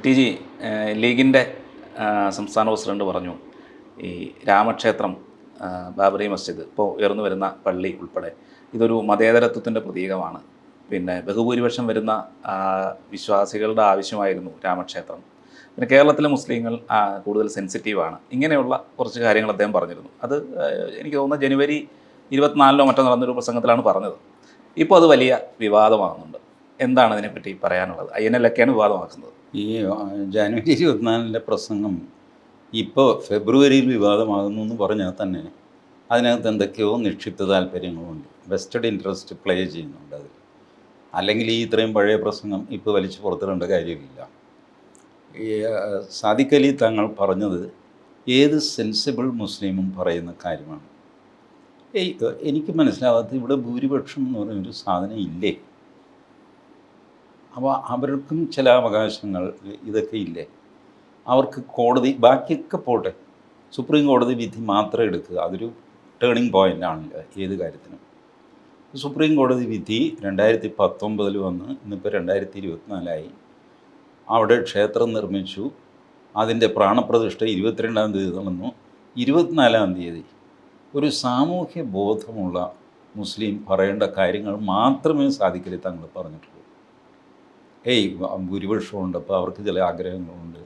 T G ലീഗിന്റെ സംസ്ഥാന president പറഞ്ഞു ഈ രാമക്ഷേത്രം ബാബറി മസ്ജിദ് ഇപ്പോൾ ഉയർന്നു വരുന്ന പള്ളി ഉൾപ്പെടെ. ഇതൊരു മതേതരത്വത്തിന്റെ പ്രതീകമാണ്. പിന്നെ ബഹുഭൂരിപക്ഷം വരുന്ന വിശ്വാസികളുടെ ആവശ്യമായിരുന്നു രാമക്ഷേത്രം. പിന്നെ കേരളത്തിലെ മുസ്ലിങ്ങൾ കൂടുതൽ സെൻസിറ്റീവാണ്. ഇങ്ങനെയുള്ള കുറച്ച് കാര്യങ്ങൾ അദ്ദേഹം പറഞ്ഞിരുന്നു. അത് എനിക്ക് തോന്നുന്നു ജനുവരി ഇരുപത്തിനാലിലോ മറ്റോ നടന്നൊരു പ്രസംഗത്തിലാണ് പറഞ്ഞത്. ഇപ്പോൾ അത് വലിയ വിവാദമാകുന്നുണ്ട്. എന്താണ് ഇതിനെപ്പറ്റി പറയാനുള്ളത്? ഐ എൻ വിവാദമാക്കുന്നത്. ഈ ജാനുവരി ഇരുപത്തിനാലിന്റെ പ്രസംഗം ഇപ്പോൾ ഫെബ്രുവരിയിൽ വിവാദമാകുന്നു എന്ന് പറഞ്ഞാൽ തന്നെ അതിനകത്ത് എന്തൊക്കെയോ നിക്ഷിപ്ത താല്പര്യങ്ങളുണ്ട്. വെസ്റ്റഡ് ഇൻട്രസ്റ്റ് പ്ലേ ചെയ്യുന്നുണ്ട് അതിൽ. അല്ലെങ്കിൽ ഈ ഇത്രയും പഴയ പ്രസംഗം ഇപ്പോൾ വലിച്ചു പുറത്തിടേണ്ട കാര്യമില്ല. ഈ സാദിഖലി തങ്ങൾ പറഞ്ഞത് ഏത് സെൻസിബിൾ മുസ്ലിമും പറയുന്ന കാര്യമാണ്. എനിക്ക് മനസ്സിലാവാത്ത ഇവിടെ ഭൂരിപക്ഷം എന്ന് പറയുന്നൊരു സാധനം ഇല്ലേ? അപ്പോൾ അവർക്കും ചില അവകാശങ്ങൾ ഇതൊക്കെ ഇല്ലേ? അവർക്ക് കോടതി ബാക്കിയൊക്കെ പോട്ടെ. സുപ്രീം കോടതി വിധി മാത്രമേ എടുക്കുക. അതൊരു ടേണിംഗ് പോയിന്റ് ആണല്ലോ ഏത് കാര്യത്തിനും. സുപ്രീം കോടതി വിധി രണ്ടായിരത്തി പത്തൊമ്പതിൽ വന്ന് ഇന്നിപ്പോൾ രണ്ടായിരത്തി ഇരുപത്തിനാലായി അവിടെ ക്ഷേത്രം നിർമ്മിച്ചു. അതിന്റെ പ്രാണപ്രതിഷ്ഠ ഇരുപത്തിരണ്ടാം തീയതി നടന്നു. ഇരുപത്തിനാലാം തീയതി ഒരു സാമൂഹ്യ ബോധമുള്ള മുസ്ലിം പറയേണ്ട കാര്യങ്ങൾ മാത്രമേ സാധിക്കലി തങ്ങൾ പറഞ്ഞിട്ടുള്ളൂ. ഏയ് ഭൂരിപക്ഷമുണ്ട് അപ്പോൾ അവർക്ക് ചില ആഗ്രഹങ്ങളുണ്ട്.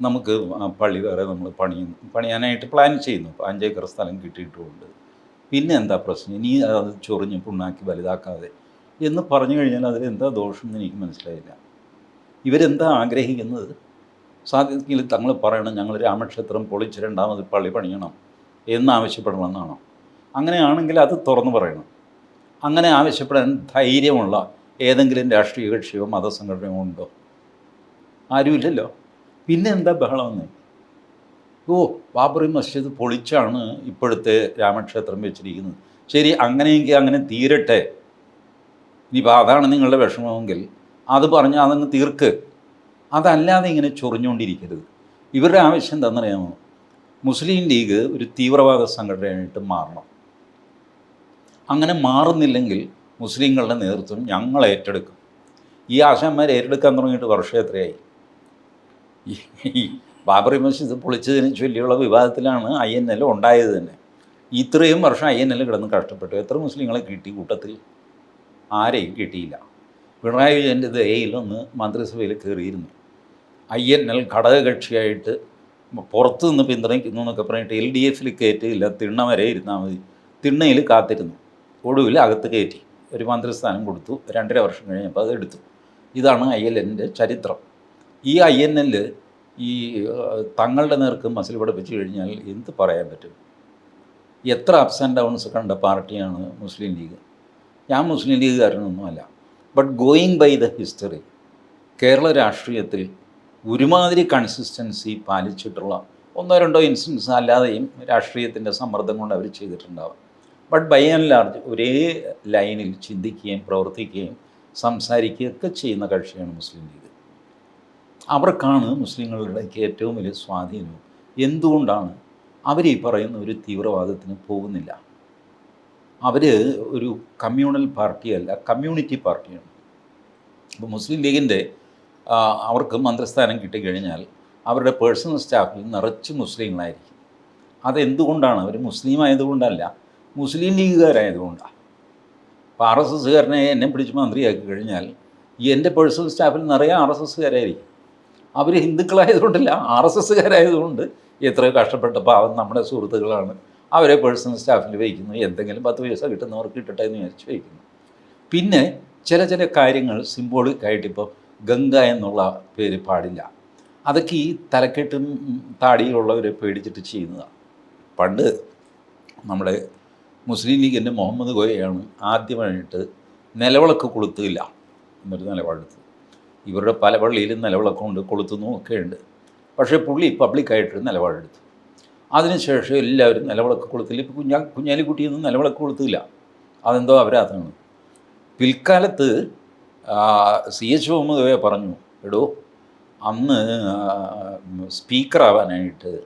നമുക്ക് പള്ളി വേറെ നമ്മൾ പണിയുന്നു പണിയാനായിട്ട് പ്ലാൻ ചെയ്യുന്നു. അപ്പോൾ അഞ്ചേക്കർ സ്ഥലം കിട്ടിയിട്ടുമുണ്ട്. പിന്നെ എന്താ പ്രശ്നം? ഇനി അത് ചൊറിഞ്ഞ് പുണ്ണാക്കി വലുതാക്കാതെ എന്ന് പറഞ്ഞു കഴിഞ്ഞാൽ അതിൽ എന്താ ദോഷം എന്ന് എനിക്ക് മനസ്സിലായില്ല. ഇവരെന്താ ആഗ്രഹിക്കുന്നത്? സാധിക്കിൽ തങ്ങൾ പറയണം ഞങ്ങൾ രാമക്ഷേത്രം പൊളിച്ച് രണ്ടാമത് പള്ളി പണിയണം എന്നാവശ്യപ്പെടണമെന്നാണോ? അങ്ങനെയാണെങ്കിൽ അത് തുറന്നു പറയണം. അങ്ങനെ ആവശ്യപ്പെടാൻ ധൈര്യമുള്ള ഏതെങ്കിലും രാഷ്ട്രീയ കക്ഷിയോ മതസംഘടനയോ ഉണ്ടോ? ആരുമില്ലല്ലോ. പിന്നെ എന്താ ബഹളമെന്ന് ഓ ബാബറി മസ്ജിദ് പൊളിച്ചാണ് ഇപ്പോഴത്തെ രാമക്ഷേത്രം വെച്ചിരിക്കുന്നത്. ശരി അങ്ങനെയെങ്കിൽ അങ്ങനെ തീരട്ടെ. ഇനിയിപ്പോൾ അതാണ് നിങ്ങളുടെ വിഷമമെങ്കിൽ അത് പറഞ്ഞ് അതങ്ങ് തീർക്ക്. അതല്ലാതെ ഇങ്ങനെ ചൊറിഞ്ഞുകൊണ്ടിരിക്കരുത്. ഇവരുടെ ആവശ്യം എന്താണെന്നറിയാമോ? മുസ്ലിം ലീഗ് ഒരു തീവ്രവാദ സംഘടനയായിട്ട് മാറണം. അങ്ങനെ മാറുന്നില്ലെങ്കിൽ മുസ്ലിങ്ങളുടെ നേതൃത്വം ഞങ്ങൾ ഏറ്റെടുക്കും. ഈ ആശാന്മാർ ഏറ്റെടുക്കാൻ തുടങ്ങിയിട്ട് വർഷം എത്രയായി? ഈ- ബാബറി മസ്ജിദ് പൊളിച്ചതിന് ചൊല്ലിയുള്ള വിവാദത്തിലാണ് ഐ എൻ എൽ ഉണ്ടായത് തന്നെ. ഇത്രയും വർഷം ഐ എൻ എൽ കിടന്ന് കഷ്ടപ്പെട്ടു. എത്ര മുസ്ലിങ്ങളെ കിട്ടി കൂട്ടത്തിൽ? ആരെയും കിട്ടിയില്ല. പിണറായി വിജയന്റെ ദയയിലൊന്ന് മന്ത്രിസഭയിൽ കയറിയിരുന്നു. ഐ എൻ എൽ ഘടകകക്ഷിയായിട്ട് പുറത്തു നിന്ന് പിന്തുണയ്ക്കുന്നു എന്നൊക്കെ പറഞ്ഞിട്ട് എൽ ഡി എഫിൽ കയറ്റിയില്ല. തിണ്ണ വരെ ഇരുന്നാൽ മതി. തിണ്ണയിൽ കാത്തിരുന്നു. ഒടുവിൽ അകത്ത് കയറ്റി. ഒരു മന്ത്രിസ്ഥാനം കൊടുത്തു. രണ്ടര വർഷം കഴിഞ്ഞപ്പോൾ അത് എടുത്തു. ഇതാണ് ഐ എൽ എന്റെ ചരിത്രം. ഈ ഐ എൻ എൽ ഈ തങ്ങളുടെ നേർക്ക് മസിൽ പഠിപ്പിച്ചു കഴിഞ്ഞാൽ എന്ത് പറയാൻ പറ്റും? എത്ര അപ്സ് ആൻഡ് ഡൗൺസ് കണ്ട പാർട്ടിയാണ് മുസ്ലിം ലീഗ്. ഞാൻ മുസ്ലിം ലീഗുകാരനൊന്നുമല്ല but going by the history Kerala രാഷ്ട്രീയത്തിൽ ഒരുമാതിരി കൺസിസ്റ്റൻസി പാലിച്ചിട്ടുള്ള ഒന്നോ രണ്ടോ ഇൻസ്റ്റൻസ് അല്ലാതെയും രാഷ്ട്രീയത്തിന്റെ സമ്മർദ്ദം കൊണ്ട് അവർ ചെയ്തിട്ടുണ്ടാവാം. ബട്ട് ബൈ ആൻഡ് ലാർജ് ഒരേ ലൈനിൽ ചിന്തിക്കുകയും പ്രവർത്തിക്കുകയും സംസാരിക്കുകയൊക്കെ ചെയ്യുന്ന കക്ഷിയാണ് മുസ്ലിം ലീഗ്. അവർക്കാണ് മുസ്ലിങ്ങളുടെ ഏറ്റവും വലിയ സ്വാധീനം. എന്തുകൊണ്ടാണ്? അവർ ഈ പറയുന്ന ഒരു തീവ്രവാദത്തിന് പോകുന്നില്ല. അവർ ഒരു കമ്മ്യൂണൽ പാർട്ടിയല്ല കമ്മ്യൂണിറ്റി പാർട്ടിയാണ് ഇപ്പോൾ മുസ്ലിം ലീഗിന്റെ അവർക്ക് മന്ത്രിസ്ഥാനം കിട്ടിക്കഴിഞ്ഞാൽ അവരുടെ പേഴ്സണൽ സ്റ്റാഫിൽ നിറച്ച് മുസ്ലിങ്ങളായിരിക്കും. അതെന്തുകൊണ്ടാണ്? അവർ മുസ്ലിം ആയതുകൊണ്ടല്ല മുസ്ലിം ലീഗുകാരായതുകൊണ്ടാണ് അപ്പോൾ ആർ എസ് എസ്സുകാരനെ എന്നെ പിടിച്ച് മന്ത്രിയാക്കി കഴിഞ്ഞാൽ എന്റെ പേഴ്സണൽ സ്റ്റാഫിൽ നിറയെ ആർ എസ് എസ്സുകാരായിരിക്കും. അവർ ഹിന്ദുക്കളായതുകൊണ്ടല്ല ആർ എസ് എസ്സുകാരായതുകൊണ്ട് എത്രയോ കഷ്ടപ്പെട്ട പാവം നമ്മുടെ സുഹൃത്തുക്കളാണ് അവരെ പേഴ്സണൽ സ്റ്റാഫിൽ വയ്ക്കുന്നു എന്തെങ്കിലും പത്ത് പൈസ കിട്ടുന്നവർക്ക് കിട്ടട്ടെ എന്ന് വിചാരിച്ച് വയ്ക്കുന്നു പിന്നെ ചില ചില കാര്യങ്ങൾ സിംബോളിക്കായിട്ട് ഇപ്പോൾ ഗംഗ എന്നുള്ള പേര് പാടില്ല. അതൊക്കെ ഈ തലക്കെട്ടും താടിയുള്ളവരെ പേടിച്ചിട്ട് ചെയ്യുന്നതാണ് പണ്ട് നമ്മുടെ മുസ്ലിം ലീഗിന്റെ മുഹമ്മദ് ഗോയയാണ് ആദ്യമായിട്ട് നിലവിളക്ക് കൊളുത്തില്ല എന്നൊരു നിലപാടെടുത്തത് ഇവരുടെ പല പള്ളിയിലും നിലവിളക്കമുണ്ട് കൊളുത്തുന്നു ഒക്കെ ഉണ്ട്. പക്ഷേ പുള്ളി പബ്ലിക്കായിട്ടൊരു നിലപാടെടുത്തു. അതിനുശേഷം എല്ലാവരും നിലവിളക്ക് കൊളുത്തില്ല. ഇപ്പോൾ കുഞ്ഞാ കുഞ്ഞാലിക്കുട്ടിയൊന്നും നിലവിളക്ക് കൊളുത്തില്ല. അതെന്തോ അവരാണ് പിൽക്കാലത്ത് സി എച്ച് മുഹമ്മദ് പറഞ്ഞു എടോ അന്ന് സ്പീക്കറാവാനായിട്ട്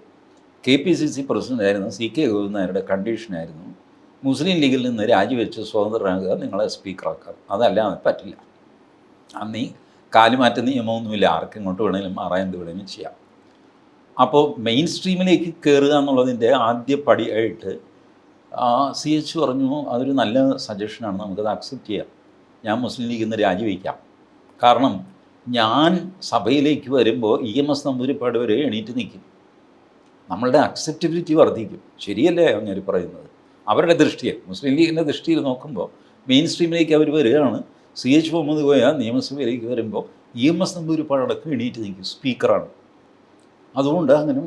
കെ പി സി സി പ്രസിഡന്റായിരുന്ന സി കെ ഗോവിന്ദനായരുടെ കണ്ടീഷനായിരുന്നു മുസ്ലിം ലീഗിൽ നിന്ന് രാജിവെച്ച് സ്വതന്ത്രരാകുക നിങ്ങളെ സ്പീക്കറാക്കാം. അതല്ലാതെ പറ്റില്ല. അന്ന് കാലുമാറ്റ നിയമമൊന്നുമില്ല. ആർക്കും ഇങ്ങോട്ട് വേണമെങ്കിലും മാറാൻ എന്ത് വേണമെങ്കിലും ചെയ്യാം. അപ്പോൾ മെയിൻ സ്ട്രീമിലേക്ക് കയറുക എന്നുള്ളതിന്റെ ആദ്യ പടിയായിട്ട് സി എച്ച് പറഞ്ഞു അതൊരു നല്ല സജഷനാണ് നമുക്കത് അക്സെപ്റ്റ് ചെയ്യാം. ഞാൻ മുസ്ലിം ലീഗിൽ നിന്ന് രാജിവെക്കാം. കാരണം ഞാൻ സഭയിലേക്ക് വരുമ്പോൾ ഇ എം എസ് നമ്പൂരിപ്പാട് വരെ എണീറ്റ് നിൽക്കും. നമ്മളുടെ അക്സെപ്റ്റബിലിറ്റി വർദ്ധിക്കും. ശരിയല്ലേ അങ്ങനെ പറയുന്നത്? അവരുടെ ദൃഷ്ടിയിൽ മുസ്ലിം ലീഗിന്റെ ദൃഷ്ടിയിൽ നോക്കുമ്പോൾ മെയിൻ സ്ട്രീമിലേക്ക് അവർ വരികയാണ്. സി എച്ച് മുഹമ്മദ് കോയ നിയമസഭയിലേക്ക് വരുമ്പോൾ ഇ എം എസ് നമ്പൂരിപ്പാടടക്കം എണീറ്റ് നിൽക്കും സ്പീക്കറാണ് അതുകൊണ്ട് അങ്ങനെ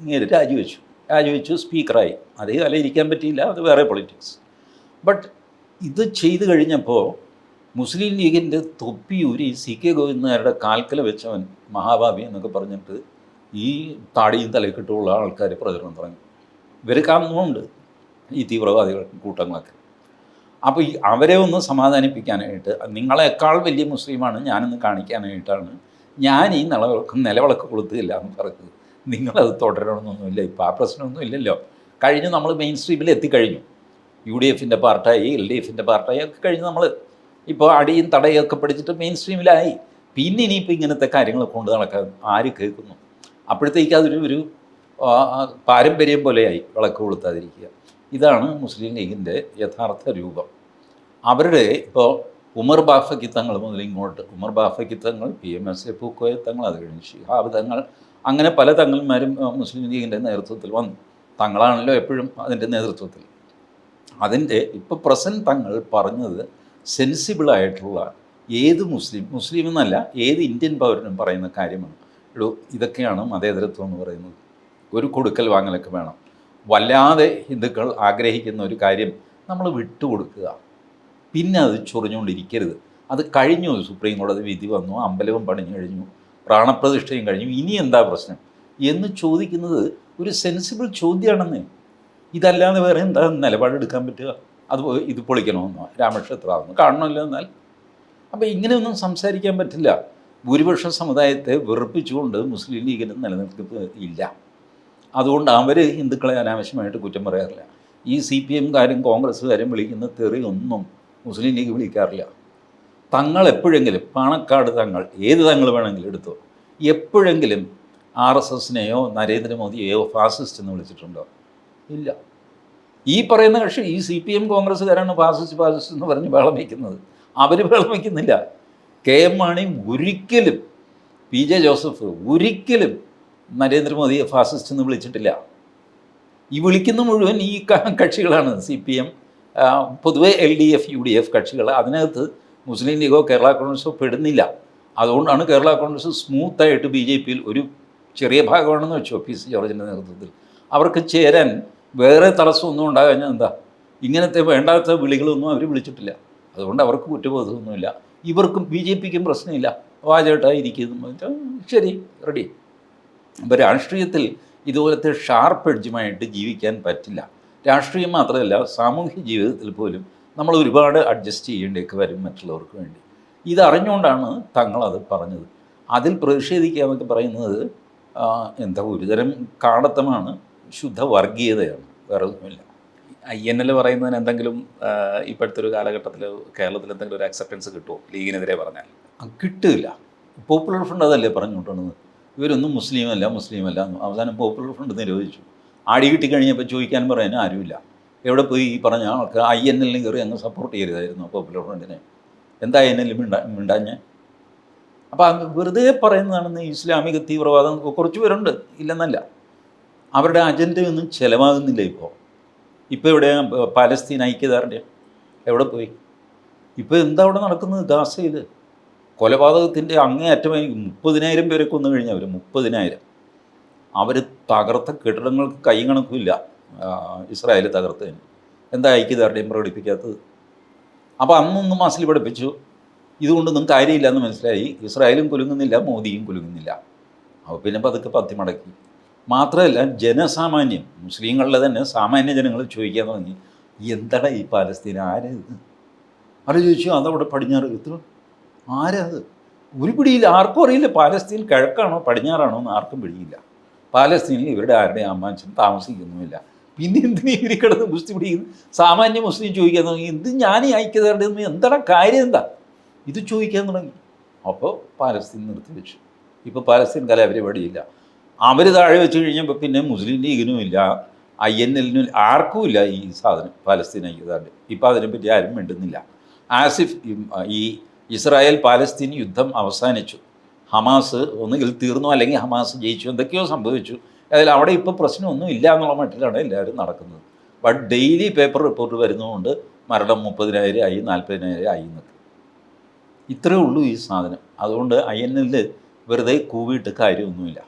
ഇങ്ങനെ രാജിവെച്ചു. രാജിവെച്ചു സ്പീക്കറായി അതേ കാലം ഇരിക്കാൻ പറ്റിയില്ല അത് വേറെ പൊളിറ്റിക്സ് ബട്ട് ഇത് ചെയ്തു കഴിഞ്ഞപ്പോൾ മുസ്ലിം ലീഗിന്റെ തൊപ്പിയൂരി സി കെ ഗോവിന്ദനാരുടെ കാൽക്കല വെച്ചവൻ മഹാഭാവി എന്നൊക്കെ പറഞ്ഞിട്ട് ഈ താടിയും തലക്കെട്ടുള്ള ആൾക്കാർ പ്രചരണം തുടങ്ങി. ഇവർ കാണുന്നുമുണ്ട്. ഈ തീവ്രവാദികൾ കൂട്ടങ്ങളൊക്കെ. അപ്പോൾ ഈ അവരെ ഒന്ന് സമാധാനിപ്പിക്കാനായിട്ട് നിങ്ങളെക്കാൾ വലിയ മുസ്ലിമാണ് ഞാനെന്ന് കാണിക്കാനായിട്ടാണ് ഞാൻ ഈ നിലവിളക്ക് നിലവിളക്ക് കൊടുത്തില്ല എന്ന് പറഞ്ഞത്. നിങ്ങളത് തുടരണമെന്നൊന്നുമില്ല ഇപ്പോൾ ആ പ്രശ്നമൊന്നും ഇല്ലല്ലോ കഴിഞ്ഞ് നമ്മൾ മെയിൻ സ്ട്രീമിൽ എത്തിക്കഴിഞ്ഞു. യു ഡി എഫിന്റെ പാർട്ടായി എൽ ഡി എഫിന്റെ പാർട്ടായി ഒക്കെ കഴിഞ്ഞ് നമ്മൾ ഇപ്പോൾ അടിയും തടയും ഒക്കെ പഠിച്ചിട്ട് മെയിൻ സ്ട്രീമിലായി പിന്നെ ഇനിയിപ്പോൾ ഇങ്ങനത്തെ കാര്യങ്ങൾ കൊണ്ട് നടക്കാൻ ആര് കേൾക്കുന്നു? അപ്പോഴത്തേക്ക് അതൊരു ഒരു പാരമ്പര്യം പോലെയായി വിളക്ക് കൊളുത്താതിരിക്കുക. ഇതാണ് മുസ്ലിം ലീഗിന്റെ യഥാർത്ഥ രൂപം. അവരുടെ ഇപ്പോൾ ഉമർ ബാഫക്കി തങ്ങൾ മുതൽ ഇങ്ങോട്ട് Umar Bafaqi Thangal P M S A Pookoya Thangal അത് കഴിഞ്ഞ് ഷിഹാബ് തങ്ങൾ അങ്ങനെ പല തങ്ങന്മാരും മുസ്ലിം ലീഗിന്റെ നേതൃത്വത്തിൽ വന്നു. തങ്ങളാണല്ലോ എപ്പോഴും അതിന്റെ നേതൃത്വത്തിൽ. അതിന്റെ ഇപ്പോൾ പ്രസന്റ് തങ്ങൾ പറഞ്ഞത് സെൻസിബിളായിട്ടുള്ള ഏത് മുസ്ലിം മുസ്ലിം എന്നല്ല ഏത് ഇന്ത്യൻ പൗരനും പറയുന്ന കാര്യമാണ്. ഇതൊക്കെയാണ് മതേതരത്വം എന്ന് പറയുന്നത്. ഒരു കൊടുക്കൽ വാങ്ങലൊക്കെ വേണം. വല്ലാതെ ഹിന്ദുക്കൾ ആഗ്രഹിക്കുന്ന ഒരു കാര്യം നമ്മൾ വിട്ടുകൊടുക്കുക. പിന്നെ അത് ചൊറിഞ്ഞുകൊണ്ടിരിക്കരുത്. അത് കഴിഞ്ഞു. സുപ്രീം കോടതി വിധി വന്നു. അമ്പലവും പണിഞ്ഞു കഴിഞ്ഞു. പ്രാണപ്രതിഷ്ഠയും കഴിഞ്ഞു. ഇനി എന്താ പ്രശ്നം? എന്ന് ചോദിക്കുന്നത് ഒരു സെൻസിബിൾ ചോദ്യമാണെന്ന് ഇതല്ലാതെ വേറെ എന്താ നിലപാടെടുക്കാൻ പറ്റുക? അത് ഇത് പൊളിക്കണമെന്നോ? രാമക്ഷേത്രമാണെന്നോ കാണണമല്ലോ എന്നാൽ. അപ്പോൾ ഇങ്ങനെയൊന്നും സംസാരിക്കാൻ പറ്റില്ല. ഭൂരിപക്ഷ സമുദായത്തെ വെറുപ്പിച്ചുകൊണ്ട് മുസ്ലിം ലീഗിന് നിലനിൽക്കുന്നത് ഇല്ല. അതുകൊണ്ട് അവർ ഹിന്ദുക്കളെ അനാവശ്യമായിട്ട് കുറ്റം പറയാറില്ല. ഈ സി പി എംകാരും കോൺഗ്രസ്സുകാരും വിളിക്കുന്ന തെറിയൊന്നും മുസ്ലിം ലീഗ് വിളിക്കാറില്ല. തങ്ങൾ എപ്പോഴെങ്കിലും പാണക്കാട് തങ്ങൾ ഏത് തങ്ങൾ വേണമെങ്കിലും എടുത്തോ. എപ്പോഴെങ്കിലും ആർ എസ് എസിനെയോ നരേന്ദ്രമോദിയെയോ ഫാസിസ്റ്റ് എന്ന് വിളിച്ചിട്ടുണ്ടോ? ഇല്ല. ഈ പറയുന്ന കക്ഷി ഈ സി പി എം കോൺഗ്രസ്സുകാരാണ് ഫാസിസ്റ്റ് ഫാസിസ്റ്റ് എന്ന് പറഞ്ഞ് ബഹളം വയ്ക്കുന്നത് അവർ ബഹളം വയ്ക്കുന്നില്ല കെ എം മാണി ഒരിക്കലും പി ജെ ജോസഫ് ഒരിക്കലും നരേന്ദ്രമോദിയെ ഫാസിസ്റ്റ് എന്ന് വിളിച്ചിട്ടില്ല. ഈ വിളിക്കുന്ന മുഴുവൻ ഈ കക്ഷികളാണ് സി പി എം പൊതുവെ L D F U D F കക്ഷികൾ. അതിനകത്ത് മുസ്ലിം ലീഗോ കേരള കോൺഗ്രസോ പെടുന്നില്ല. അതുകൊണ്ടാണ് കേരള കോൺഗ്രസ് സ്മൂത്തായിട്ട് ബി ജെ പിയിൽ ഒരു ചെറിയ ഭാഗമാണെന്ന് വെച്ചു പി സി ജോർജിന്റെ നേതൃത്വത്തിൽ. അവർക്ക് ചേരാൻ വേറെ തടസ്സമൊന്നും ഉണ്ടാകാഞ്ഞാൽ എന്താ? ഇങ്ങനത്തെ വേണ്ടാത്ത വിളികളൊന്നും അവർ വിളിച്ചിട്ടില്ല. അതുകൊണ്ട് അവർക്ക് കുറ്റബോധമൊന്നുമില്ല. ഇവർക്കും ബി ജെ പിക്കും പ്രശ്നമില്ല. വാചകട്ടായിരിക്കുന്നു ശരി റെഡി. അപ്പോൾ രാഷ്ട്രീയത്തിൽ ഇതുപോലത്തെ ഷാർപ്പ് എഡ്ജുമായിട്ട് ജീവിക്കാൻ പറ്റില്ല. രാഷ്ട്രീയം മാത്രമല്ല സാമൂഹ്യ ജീവിതത്തിൽ പോലും നമ്മൾ ഒരുപാട് അഡ്ജസ്റ്റ് ചെയ്യേണ്ടിയൊക്കെ വരും മറ്റുള്ളവർക്ക് വേണ്ടി. ഇതറിഞ്ഞുകൊണ്ടാണ് തങ്ങളത് പറഞ്ഞത്. അതിൽ പ്രതിഷേധിക്കുക എന്നൊക്കെ പറയുന്നത് എന്താ ഒരുതരം കാടത്തമാണ് ശുദ്ധ വർഗീയതയാണ് വേറെ ഒന്നുമില്ല. ഐ എൻ എൽ പറയുന്നതിന് എന്തെങ്കിലും ഇപ്പോഴത്തെ ഒരു കാലഘട്ടത്തിൽ കേരളത്തിൽ എന്തെങ്കിലും ഒരു അക്സെപ്റ്റൻസ് കിട്ടുമോ ലീഗിനെതിരെ പറഞ്ഞാൽ? കിട്ടില്ല. പോപ്പുലർ ഫ്രണ്ട് അതല്ലേ പറഞ്ഞുകൊണ്ടുവന്നത് ഇവരൊന്നും മുസ്ലിം അല്ല മുസ്ലിം അല്ല എന്ന്. അവസാനം പോപ്പുലർ ഫ്രണ്ട് നിരോധിച്ചു. ആടി കിട്ടി കഴിഞ്ഞപ്പോൾ ചോദിക്കാൻ പറയാനും ആരുമില്ല. എവിടെ പോയി ഈ പറഞ്ഞ ആൾക്ക് ഐ എൻ എല്ലിൽ കയറി അങ്ങ് സപ്പോർട്ട് ചെയ്തായിരുന്നു പോപ്പുലർ ഫ്രണ്ടിനെ എന്താ ഐ എൻ എല്ലിൽ മിണ്ടാ മിണ്ടാഞ്ഞ്? അപ്പോൾ അത് വെറുതെ പറയുന്നതാണെന്ന് ഇസ്ലാമിക തീവ്രവാദം കുറച്ച് പേരുണ്ട് ഇല്ലെന്നല്ല. അവരുടെ അജണ്ടയൊന്നും ചിലവാകുന്നില്ല ഇപ്പോൾ ഇപ്പോൾ ഇവിടെ പാലസ്തീൻ ഐക്യദാർഢ്യം. എവിടെ പോയി? ഇപ്പോൾ എന്താ അവിടെ നടക്കുന്നത്? ഗാസയിൽ കൊലപാതകത്തിന്റെ അങ്ങേയറ്റമായി മുപ്പതിനായിരം പേരെ കൊന്നു കഴിഞ്ഞവർ മുപ്പതിനായിരം. അവർ തകർത്ത കെട്ടിടങ്ങൾക്ക് കൈ കണക്കുമില്ല ഇസ്രായേൽ തകർത്തതിന് എന്താ ഐക്യദാർഢ്യം പ്രകടിപ്പിക്കാത്തത്? അപ്പോൾ അന്നൊന്നും മാസിൽ പഠിപ്പിച്ചു ഇതുകൊണ്ടൊന്നും കാര്യമില്ല എന്ന് മനസ്സിലായി. ഇസ്രായേലും കുലുങ്ങുന്നില്ല മോദിയും കുലുങ്ങുന്നില്ല. അപ്പോൾ പിന്നെ പതുക്കെ പത്തി മടക്കി. മാത്രമല്ല ജനസാമാന്യം മുസ്ലിങ്ങളുടെ തന്നെ സാമാന്യ ജനങ്ങൾ ചോദിക്കാൻ തുടങ്ങി. എന്താണ് ഈ പാലസ്തീൻ? ഇത്? അവർ ചോദിച്ചു? അതവിടെ പടിഞ്ഞാറ് ഇത്ര ആരാ അത്? ഒരു പിടിയില്ല. ആർക്കും അറിയില്ല. പാലസ്തീൻ കിഴക്കാണോ പടിഞ്ഞാറാണോ എന്ന് ആർക്കും പിടിയില്ല. പാലസ്തീനിൽ ഇവരുടെ ആരുടെ അമ്മാൻസും താമസിക്കുന്നുമില്ല. പിന്നെ എന്തിനു ഇവർ കിടന്ന് ഗുസ്തി പിടിക്കുന്നു സാമാന്യ മുസ്ലിം ചോദിക്കാൻ തുടങ്ങി? എന്ത് ഞാൻ ഈ ഐക്യതയുടെ എന്താണ് കാര്യം എന്താ? ഇത് ചോദിക്കാൻ തുടങ്ങി. അപ്പോൾ പാലസ്തീൻ നിർത്തിവെച്ചു ഇപ്പോൾ പാലസ്തീൻ കലാപരിപാടിയില്ല അവർ താഴെ വെച്ച് കഴിഞ്ഞപ്പോൾ പിന്നെ മുസ്ലിം ലീഗിനും ഇല്ല. ഐ എൻ എല്ലിനും ആർക്കും ഇല്ല ഈ സാധനം പാലസ്തീൻ ഐക്യദാർഢ്യം. ഇപ്പോൾ അതിനെപ്പറ്റി ആരും മിണ്ടുന്നില്ല. ആസിഫ് ഈ ഇസ്രായേൽ പാലസ്തീൻ യുദ്ധം അവസാനിച്ചു. ഹമാസ് ഒന്നുകിൽ തീർന്നു അല്ലെങ്കിൽ ഹമാസ് ജയിച്ചു. എന്തൊക്കെയോ സംഭവിച്ചു. അതിൽ അവിടെ ഇപ്പോൾ പ്രശ്നമൊന്നും ഇല്ല എന്നുള്ള മട്ടിലാണ് എല്ലാവരും നടക്കുന്നത്. ബട്ട് ഡെയിലി പേപ്പർ റിപ്പോർട്ട് വരുന്നതുകൊണ്ട് മരണം മുപ്പതിനായിരം ആയി നാൽപ്പതിനായിരം ആയി എന്നൊക്കെ. ഇത്രയേ ഉള്ളൂ ഈ സാധനം. അതുകൊണ്ട് ഐ എൻ വെറുതെ കൂവിയിട്ട് കാര്യമൊന്നുമില്ല.